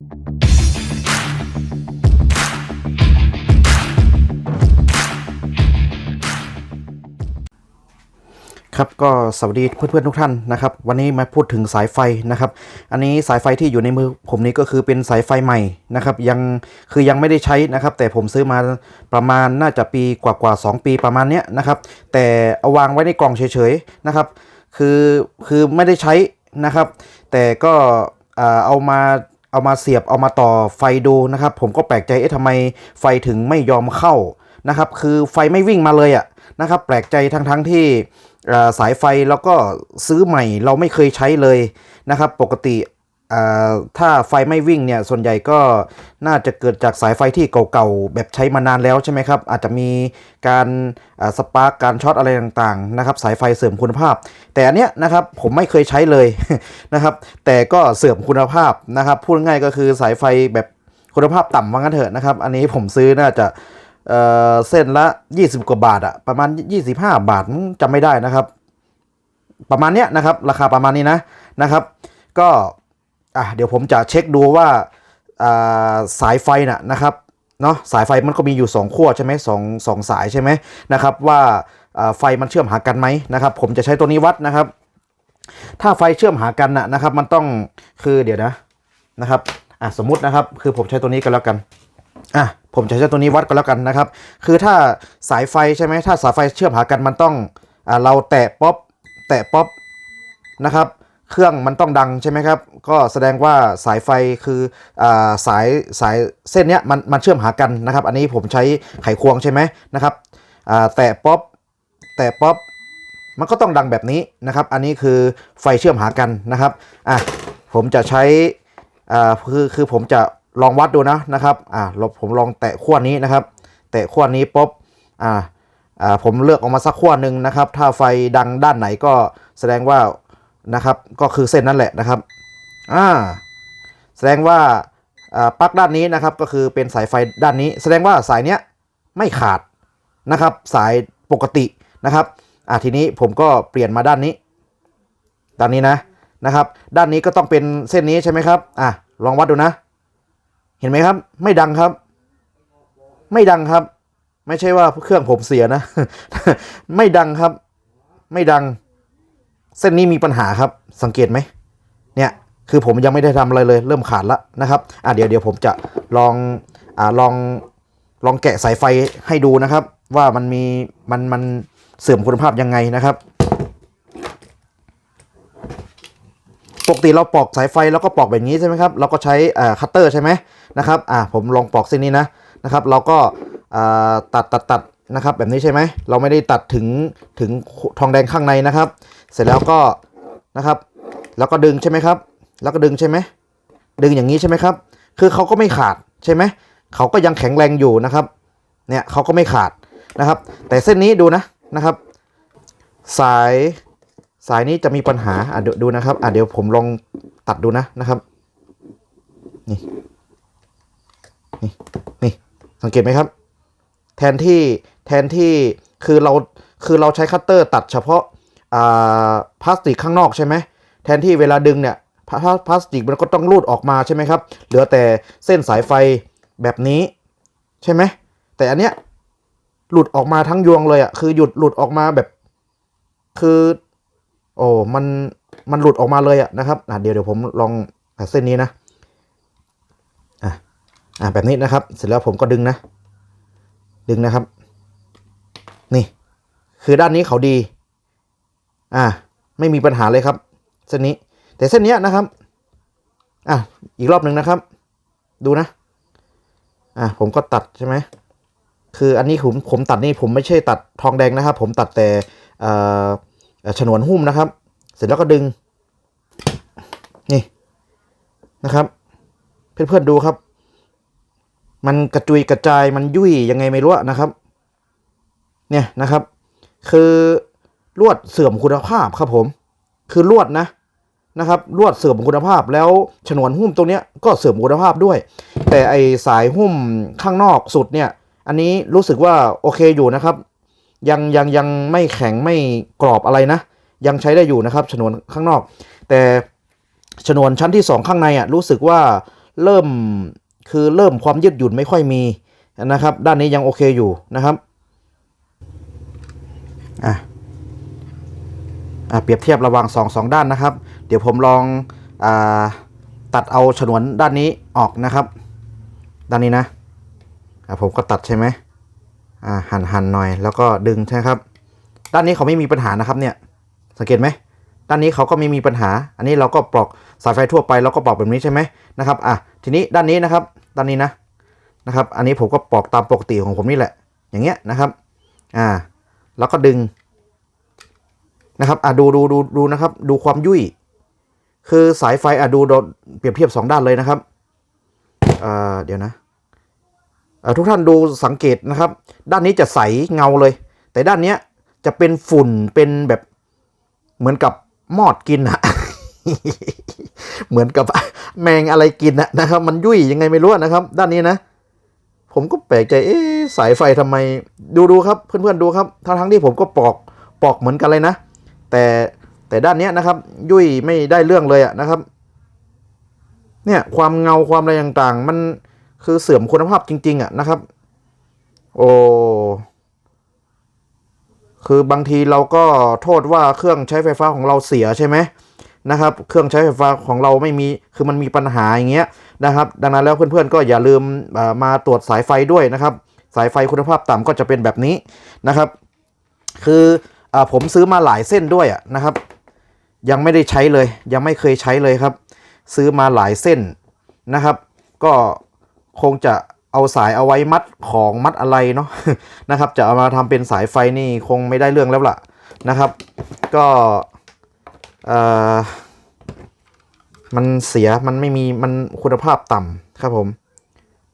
ครับก็สวัสดีเพื่อนๆทุกท่านนะครับ วันนี้มาพูดถึงสายไฟนะครับ อันนี้สายไฟที่อยู่ในมือผมนี้ก็คือเป็นสายไฟใหม่นะครับ ยังคือยังไม่ได้ใช้นะครับ แต่ผมซื้อมาประมาณน่าจะปีกว่าๆ2ปีประมาณเนี้ยนะครับ แต่เอาวางไว้ในกล่องเฉยๆนะครับ คือคือไม่ได้ใช้นะครับ แต่ก็เอามา เอามาเสียบเอามาต่อไฟดูนะครับ ผมก็แปลกใจเอ๊ะทำไมไฟถึงไม่ยอมเข้านะครับ คือไฟไม่วิ่งมาเลยอะนะครับ แปลกใจทั้งๆที่เอ่อสายไฟแล้วก็ซื้อใหม่เราไม่เคยใช้เลยนะครับ ปกติ ถ้าไฟไม่วิ่งเนี่ยส่วนใหญ่ก็น่าจะเกิดจากสายไฟที่เก่าๆแบบใช้มานานแล้วใช่ไหมครับ อาจจะมีการสปาร์กการช็อตอะไรต่างๆนะครับ สายไฟเสื่อมคุณภาพ แต่อันเนี้ยนะครับผมไม่เคยใช้เลยนะครับ แต่ก็เสื่อมคุณภาพนะครับ พูดง่ายก็คือสายไฟแบบคุณภาพต่ำว่างั้นเถอะนะครับ อันนี้ผมซื้อน่าจะเออเส้นละ 20 กว่าบาทอะประมาณ 25 บาทจำไม่ได้นะครับ ประมาณเนี้ยนะครับ ราคาประมาณนี้นะนะครับ ก็ อะเดี๋ยวผมจะเช็คดูว่าสายไฟน่ะนะครับเนาะสายไฟมันก็มีอยู่ 2 ขั้วใช่ไหมสองสองสายใช่ไหมนะครับว่าอ่าไฟมันเชื่อมหากันไหมนะครับ ผมจะใช้ตัวนี้วัดนะครับ ถ้าไฟเชื่อมหากันน่ะนะครับ มันต้องคือเดี๋ยวนะนะครับอะสมมุตินะครับ คือผมใช้ตัวนี้กันแล้วกันอะผมจะใช้ตัวนี้วัดกันแล้วกันนะครับ คือถ้าสายไฟใช่ไหมถ้าสายไฟเชื่อมหากันมันต้องอ่าเราแตะป๊อปแตะป๊อปนะครับ เครื่องมันต้องดังใช่ไหมครับ ก็แสดงว่าสายไฟคืออสายสายเส้นเนี้ยมันมันเชื่อมหากันนะครับ อันนี้ผมใช้ไขควงใช่ไหมนะครับแตะป๊อปแตะป๊อปมันก็ต้องดังแบบนี้นะครับ อันนี้คือไฟเชื่อมหากันนะครับอะผมจะใช้อ่าคือคือผมจะลองวัดดูนะนะครับอ่าผมลองแตะขั้วนี้นะครับ แตะขั้วนี้ปุ๊บอ่าอ่าผมเลือกออกมาสักขั้วหนึ่งนะครับ ถ้าไฟดังด้านไหนก็แสดงว่า นะครับ ก็คือเส้นนั่นแหละนะครับอ่าแสดงว่าอ่าปลั๊กด้านนี้นะครับก็คือเป็นสายไฟด้านนี้ แสดงว่าสายเนี้ยไม่ขาดนะครับ สายปกตินะครับอ่าทีนี้ผมก็เปลี่ยนมาด้านนี้ ด้านนี้นะนะครับ ด้านนี้ก็ต้องเป็นเส้นนี้ใช่ไหมครับอะลองวัดดูนะ เห็นไหมครับ ไม่ดังครับ ไม่ดังครับ ไม่ใช่ว่าเครื่องผมเสียนะ ไม่ดังครับ ไม่ดัง เส้นนี้มีปัญหาครับสังเกตไหมเนี่ยคือผมยังไม่ได้ทำอะไรเลย เริ่มขาดละนะครับอะเดี๋ยวเดี๋ยวผมจะลองอ่าลองลองแกะสายไฟให้ดูนะครับ ว่ามันมีมันมันเสื่อมคุณภาพยังไงนะครับปกติเราปอกสายไฟแล้วก็ปอกแบบนี้ใช่ไหมครับเราก็ใช้อ่าคัตเตอร์ใช่ไหมนะครับอ่าผมลองปอกเส้นนี้นะนะครับ เราก็อ่าตัดตัดตัดนะครับแบบนี้ใช่ไหมเราไม่ได้ตัดถึงถึงทองแดงข้างในนะครับ เสร็จแล้วก็นะครับ แล้วก็ดึงใช่ไหมครับ แล้วก็ดึงใช่ไหมดึงอย่างนี้ใช่ไหมครับ คือเขาก็ไม่ขาดใช่ไหมเขาก็ยังแข็งแรงอยู่นะครับ เนี่ยเขาก็ไม่ขาดนะครับ แต่เส้นนี้ดูนะนะครับ สายสายนี้จะมีปัญหาอะเดี๋ยวดูนะครับอะเดี๋ยวผมลองตัดดูนะนะครับ นี่นี่นี่สังเกตไหมครับ แทนที่แทนที่คือเราคือเราใช้คัตเตอร์ตัดเฉพาะ พลาสติกข้างนอกใช่ไหมแทนที่เวลาดึงเนี่ยพลาสติกมันก็ต้องรูดออกมาใช่ไหมครับเหลือแต่เส้นสายไฟแบบนี้ใช่ไหมแต่อันเนี้ยหลุดออกมาทั้งยวงเลยอะคือหยุดหลุดออกมาแบบ คือ โอ้มันมันหลุดออกมาเลยอะนะครับอะเดี๋ยวเดี๋ยวผมลองอเส้นนี้นะอะอะแบบนี้นะครับ เสร็จแล้วผมก็ดึงนะ ดึงนะครับ นี่ คือด้านนี้เขาดี อะไม่มีปัญหาเลยครับเส้นนี้ แต่เส้นเนี้ยนะครับอะอีกรอบหนึ่งนะครับ ดูนะอะผมก็ตัดใช่ไหมคืออันนี้ผมผมตัดนี่ผมไม่ใช่ตัดทองแดงนะครับ ผมตัดแต่เอ่อฉนวนหุ้มนะครับ เสร็จแล้วก็ดึง นี่นะครับ เพื่อนๆดูครับ มันกระจุยกระจายมันยุ่ยยังไงไม่รู้นะครับ เนี่ยนะครับ คือ ลวดเสื่อมคุณภาพครับผม คือลวดนะนะครับลวดเสื่อมคุณภาพแล้วฉนวนหุ้มตรงนี้ก็เสื่อมคุณภาพด้วย แต่ไอสายหุ้มข้างนอกสุดเนี่ย อันนี้รู้สึกว่าโอเคอยู่นะครับ ยังยังยังไม่แข็งไม่กรอบอะไรนะ ยังใช้ได้อยู่นะครับฉนวนข้างนอก แต่ฉนวนชั้นที่สองข้างในอะรู้สึกว่าเริ่มคือเริ่มความยืดหยุ่นไม่ค่อยมีนะครับ ด้านนี้ยังโอเคอยู่นะครับอะ เปรียบเทียบระหว่างสองสองด้านนะครับ เดี๋ยวผมลองอาตัดเอาฉนวนด้านนี้ออกนะครับ ด้านนี้นะอะผมก็ตัดใช่ไหมอ่าหั่นหั่นหน่อยแล้วก็ดึงใช่ครับ ด้านนี้เขาไม่มีปัญหานะครับเนี่ยสังเกตไหมด้านนี้เขาก็ไม่มีปัญหา อันนี้เราก็ปลอกสายไฟทั่วไปเราก็ปลอกแบบนี้ใช่ไหมนะครับอะทีนี้ด้านนี้นะครับ ด้านนี้นะนะครับ อันนี้ผมก็ปลอกตามปกติของผมนี่แหละ อย่างเงี้ยนะครับอ่าแล้วก็ดึง นะครับอะดูดูดูดูนะครับ ดูความยุ่ย คือสายไฟอะดูเปรียบเทียบสองด้านเลยนะครับเอ่อเดี๋ยวนะอ่อทุกท่านดูสังเกตนะครับ ด้านนี้จะใสเงาเลย แต่ด้านเนี้ยจะเป็นฝุ่นเป็นแบบเหมือนกับมอดกินอะเหมือนกับแมงอะไรกินอะนะครับ มันยุ่ยยังไงไม่รู้นะครับ ด้านนี้นะ ผมก็แปลกใจเอ๊สายไฟทำไม ดูดูครับ เพื่อนๆดูครับทั้งทั้งที่ผมก็ปอกปอกเหมือนกันเลยนะ แต่แต่ด้านเนี้ยนะครับ ยุ่ยไม่ได้เรื่องเลยอะนะครับ เนี่ยความเงาความอะไรต่างๆ มันคือเสื่อมคุณภาพจริง ๆอะนะครับ โอ้คือบางทีเราก็โทษว่าเครื่องใช้ไฟฟ้าของเราเสียใช่ไหมนะครับ เครื่องใช้ไฟฟ้าของเราไม่มี คือมันมีปัญหาอย่างเงี้ยนะครับ ดังนั้นแล้วเพื่อนๆก็อย่าลืมมาตรวจสายไฟด้วยนะครับ สายไฟคุณภาพต่ำก็จะเป็นแบบนี้นะครับ คือ ผมซื้อมาหลายเส้นด้วยอะนะครับ ยังไม่ได้ใช้เลย ยังไม่เคยใช้เลยครับ ซื้อมาหลายเส้นนะครับ ก็คงจะเอาสายเอาไว้มัดของมัดอะไรเนาะนะครับ จะเอามาทำเป็นสายไฟนี่คงไม่ได้เรื่องแล้วล่ะนะครับ ก็อ่อมันเสียมันไม่มีมันคุณภาพต่ำครับผม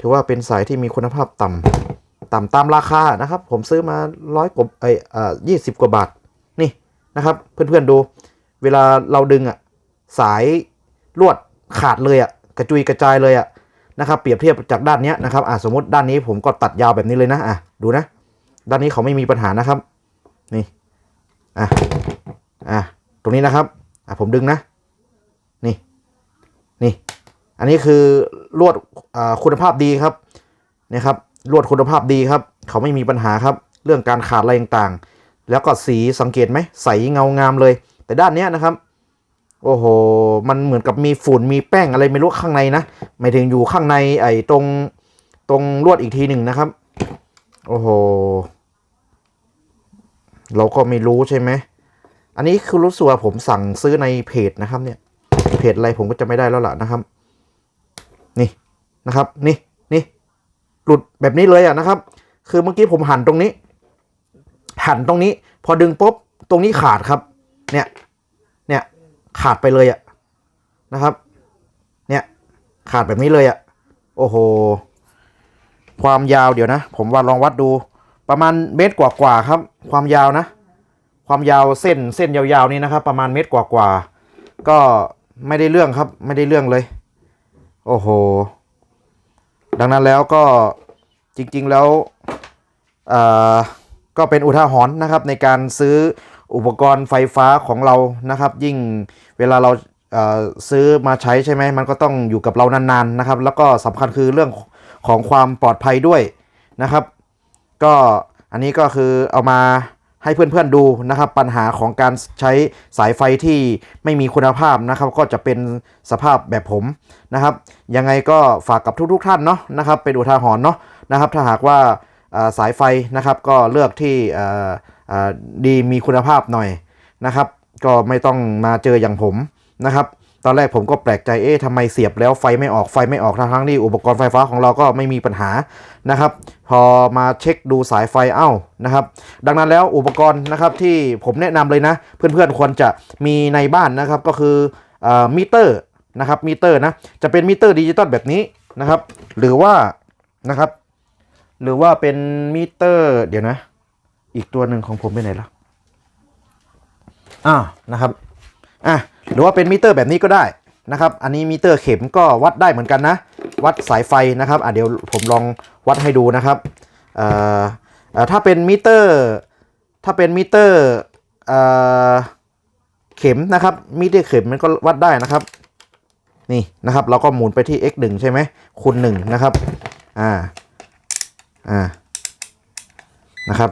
ถือว่าเป็นสายที่มีคุณภาพต่ำ ต่ำตามราคานะครับ ผมซื้อมาร้อยกว่าไอ้เอ่อยี่สิบกว่าบาทนี่นะครับเพื่อนๆดู เวลาเราดึงอะสายลวดขาดเลยอะกระจุยกระจายเลยอะนะครับเปรียบเทียบจากด้านเนี้ยนะครับอะสมมติด้านนี้ผมก็ตัดยาวแบบนี้เลยนะอะดูนะ ด้านนี้เขาไม่มีปัญหานะครับ นี่อะอะตรงนี้นะครับอะผมดึงนะนี่นี่ อันนี้คือลวดอ่าคุณภาพดีครับนี่ครับ ลวดคุณภาพดีครับ เขาไม่มีปัญหาครับ เรื่องการขาดอะไรต่างๆ แล้วก็สีสังเกตไหมใสเงางามเลย แต่ด้านเนี้ยนะครับ โอ้โห มันเหมือนกับมีฝุ่นมีแป้งอะไรไม่รู้ข้างในนะหมายถึงอยู่ข้างในไอ้ตรงตรงลวดอีกทีหนึ่งนะครับ โอ้โห เราก็ไม่รู้ใช่ไหม อันนี้คือรู้สึกว่าผมสั่งซื้อในเพจนะครับเนี่ย เพจอะไรผมก็จะไม่ได้แล้วล่ะนะครับ นี่นะครับ นี่นี่ หลุดแบบนี้เลยอะนะครับ คือเมื่อกี้ผมหันตรงนี้ หันตรงนี้ พอดึงปุ๊บตรงนี้ขาดครับ เนี่ย เนี่ยขาดไปเลยอะนะครับ เนี่ยขาดแบบนี้เลยอะโอ้โห ความยาวเดี๋ยวนะ ผมว่าลองวัดดู ประมาณเมตรกว่าๆครับ ความยาวนะ ความยาวเส้นเส้นยาวๆนี่นะครับ ประมาณเมตรกว่าๆก็ไม่ได้เรื่องครับ ไม่ได้เรื่องเลย โอ้โห ดังนั้นแล้วก็จริงๆแล้วก็เป็นอุทาหรณ์นะครับในการซื้ออุปกรณ์ไฟฟ้าของเรานะครับ ยิ่งเวลาเราซื้อมาใช้ใช่ไหมมันก็ต้องอยู่กับเรานานๆนะครับ แล้วก็สำคัญคือเรื่องของความปลอดภัยด้วยนะครับ ก็อันนี้ก็คือเอามา ให้เพื่อนๆดูนะครับ ปัญหาของการใช้สายไฟที่ไม่มีคุณภาพนะครับ ก็จะเป็นสภาพแบบผมนะครับ ยังไงก็ฝากกับทุกๆท่านเนาะนะครับเป็นอุทาหรณ์เนาะนะครับ ถ้าหากว่าสายไฟนะครับก็เลือกที่ดีมีคุณภาพหน่อยนะครับ ก็ไม่ต้องมาเจออย่างผมนะครับ ตอนแรกผมก็แปลกใจเอ๊ะทำไมเสียบแล้วไฟไม่ออกไฟไม่ออกทั้งที่อุปกรณ์ไฟฟ้าของเราก็ไม่มีปัญหานะครับ พอมาเช็คดูสายไฟเอ้านะครับ ดังนั้นแล้วอุปกรณ์นะครับที่ผมแนะนำเลยนะ เพื่อนๆควรจะมีในบ้านนะครับก็คือเออมิเตอร์นะครับมิเตอร์นะจะเป็นมิเตอร์ดิจิตอลแบบนี้นะครับ หรือว่านะครับ หรือว่าเป็นมิเตอร์ เดี๋ยวนะ อีกตัวหนึ่งของผมไปไหนละอ่านะครับอะ หรือว่าเป็นมิเตอร์แบบนี้ก็ได้นะครับ อันนี้มิเตอร์เข็มก็วัดได้เหมือนกันนะ วัดสายไฟนะครับอะเดี๋ยวผมลองวัดให้ดูนะครับเอ่อเอ่อถ้าเป็นมิเตอร์ถ้าเป็นมิเตอร์เอ่อเข็มนะครับมิเตอร์เข็มมันก็วัดได้นะครับ นี่นะครับ เราก็หมุนไปที่ x 1ใช่ไหมคูณ1นะครับอ่าอ่านะครับ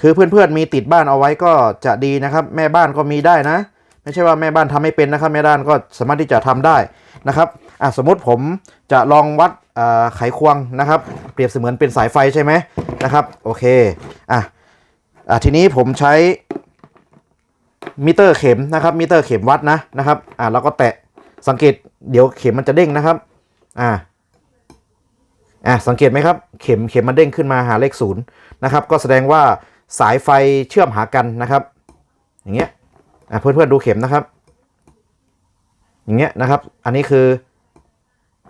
คือเพื่อนๆมีติดบ้านเอาไว้ก็จะดีนะครับ แม่บ้านก็มีได้นะ ไม่ใช่ว่าแม่บ้านทำไม่เป็นนะครับแม่บ้านก็สามารถที่จะทำได้นะครับอะสมมติผมจะลองวัดไขควงนะครับ เปรียบเสมือนเป็นสายไฟใช่ไหมนะครับโอเคอะอะทีนี้ผมใช้มิเตอร์เข็มนะครับมิเตอร์เข็มวัดนะนะครับอะแล้วก็แตะสังเกตเดี๋ยวเข็มมันจะเด้งนะครับอ่าอะสังเกตไหมครับเข็มเข็มมันเด้งขึ้นมาหาเลขศูนย์นะครับก็แสดงว่าสายไฟเชื่อมหากันนะครับ อย่างเงี้ย เพื่อนๆดูเข็มนะครับ อย่างเงี้ยนะครับ อันนี้คือ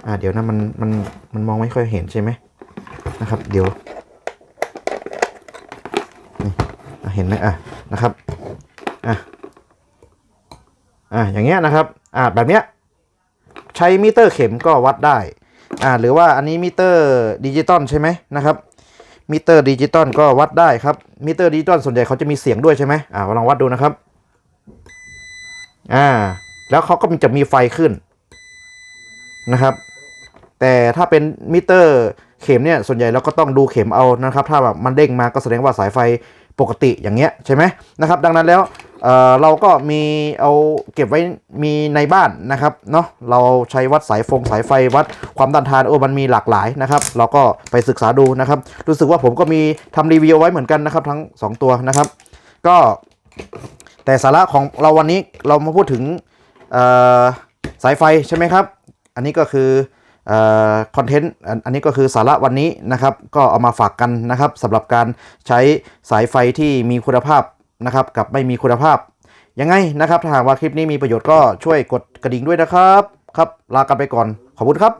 อ่าเดี๋ยวนะมันมันมันมองไม่ค่อยเห็นใช่ไหมนะครับ เดี๋ยวนี่เห็นไหมอะนะครับอะอะอย่างเงี้ยนะครับอ่าแบบเนี้ยใช้มิเตอร์เข็มก็วัดได้อ่าหรือว่าอันนี้มิเตอร์ดิจิตอลใช่ไหมนะครับมิเตอร์ดิจิตอลก็วัดได้ครับมิเตอร์ดิจิตอลส่วนใหญ่เขาจะมีเสียงด้วยใช่ไหมอ่าลองวัดดูนะครับ อ่า แล้วเขาก็มีจะมีไฟขึ้นนะครับ แต่ถ้าเป็นมิเตอร์เข็มเนี่ย ส่วนใหญ่เราก็ต้องดูเข็มเอานะครับ ถ้าแบบมันเด้งมาก็แสดงว่าสายไฟปกติอย่างเงี้ยใช่ไหมนะครับ ดังนั้นแล้วเอ่อเราก็มีเอาเก็บไว้มีในบ้านนะครับเนาะเราใช้วัดสายฟงสายไฟวัดความต้านทานโอ้มันมีหลากหลายนะครับ เราก็ไปศึกษาดูนะครับ รู้สึกว่าผมก็มีทำรีวิวไว้เหมือนกันนะครับ ทั้งสองตัวนะครับ ก็ แต่สาระของเราวันนี้เรามาพูดถึงสายไฟใช่ไหมครับ อันนี้ก็คือคอนเทนต์อันนี้ก็คือสาระวันนี้นะครับ ก็เอามาฝากกันนะครับสำหรับการใช้สายไฟที่มีคุณภาพนะครับ กับไม่มีคุณภาพยังไงนะครับถ้าหากว่าคลิปนี้มีประโยชน์ก็ช่วยกดกระดิ่งด้วยนะครับ ครับ ลากันไปก่อน ขอบคุณครับ